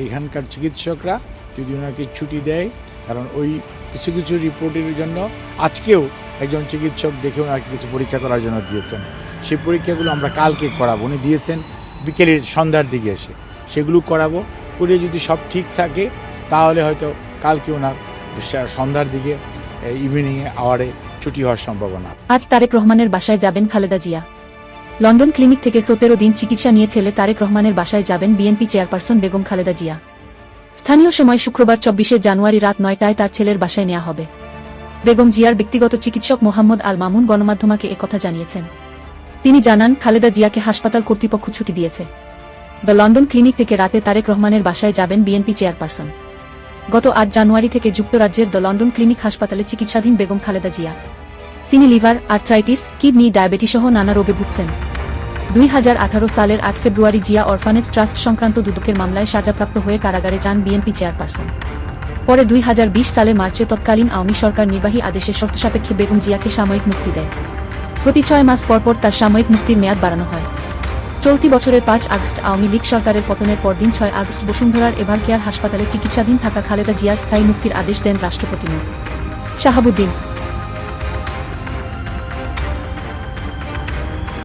এইখানকার চিকিৎসকরা যদি ওনাকে ছুটি দেয়, কারণ ওই কিছু কিছু রিপোর্টের জন্য আজকেও একজন চিকিৎসক দেখে ওনাকে কিছু পরীক্ষা করার জন্য দিয়েছেন। সেই পরীক্ষাগুলো আমরা কালকে করাবো। উনি দিয়েছেন বিকেলের সন্ধ্যার দিকে এসে। সেগুলো করাবো। করে যদি সব ঠিক থাকে, তাহলে হয়তো কালকে ওনার সন্ধ্যার দিকে ইভিনিংয়ে আওয়ারে ছুটি হওয়ার সম্ভাবনা। আজ তারেক রহমানের বাসায় যাবেন খালেদা জিয়া। লন্ডন ক্লিনিক থেকে সতেরো দিন চিকিৎসা নিয়ে ছেলে তারেক রহমানের বাসায় যাবেন বিএনপি চেয়ারপারসন বেগম খালেদা জিয়া। স্থানীয় সময় শুক্রবার চব্বিশে জানুয়ারি রাত নয়টায় তার ছেলের বাসায় নেওয়া হবে। বেগম জিয়ার ব্যক্তিগত চিকিৎসক মোহাম্মদ আল মামুন গণমাধ্যমকে একথা জানিয়েছেন। তিনি জানান, খালেদা জিয়াকে হাসপাতাল কর্তৃপক্ষ ছুটি দিয়েছে। দ্য লন্ডন ক্লিনিক থেকে রাতে তারেক রহমানের বাসায় যাবেন বিএনপি চেয়ারপারসন। গত আট জানুয়ারি থেকে যুক্তরাজ্যের দ্য লন্ডন ক্লিনিক হাসপাতালে চিকিৎসাধীন বেগম খালেদা জিয়া। তিনি লিভার, আর্থ্রাইটিস, কিডনি ডায়াবেটিস সহ নানা রোগে ভুগছেন। দুই হাজার আঠারো সালের আট ফেব্রুয়ারি জিয়া অরফানেজ ট্রাস্ট সংক্রান্ত দুদকের মামলায় সাজাপ্রাপ্ত হয়ে কারাগারে যান বিএনপি চেয়ারপারসন। পরে দুই হাজার বিশ সালের মার্চে তৎকালীন আওয়ামী সরকার নির্বাহী আদেশে শর্ত সাপেক্ষে বেগম জিয়াকে সাময়িক মুক্তি দেয়। প্রতি ছয় মাস পরপর তার সাময়িক মুক্তির মেয়াদ বাড়ানো হয়। চলতি বছরের পাঁচ আগস্ট আওয়ামী লীগ সরকারের পতনের পরদিন ছয় আগস্ট বসুন্ধরার এভার কেয়ার হাসপাতালে চিকিৎসাধীন থাকা খালেদা জিয়ার স্থায়ী মুক্তির আদেশ দেন রাষ্ট্রপতি। শাহাবুদ্দিন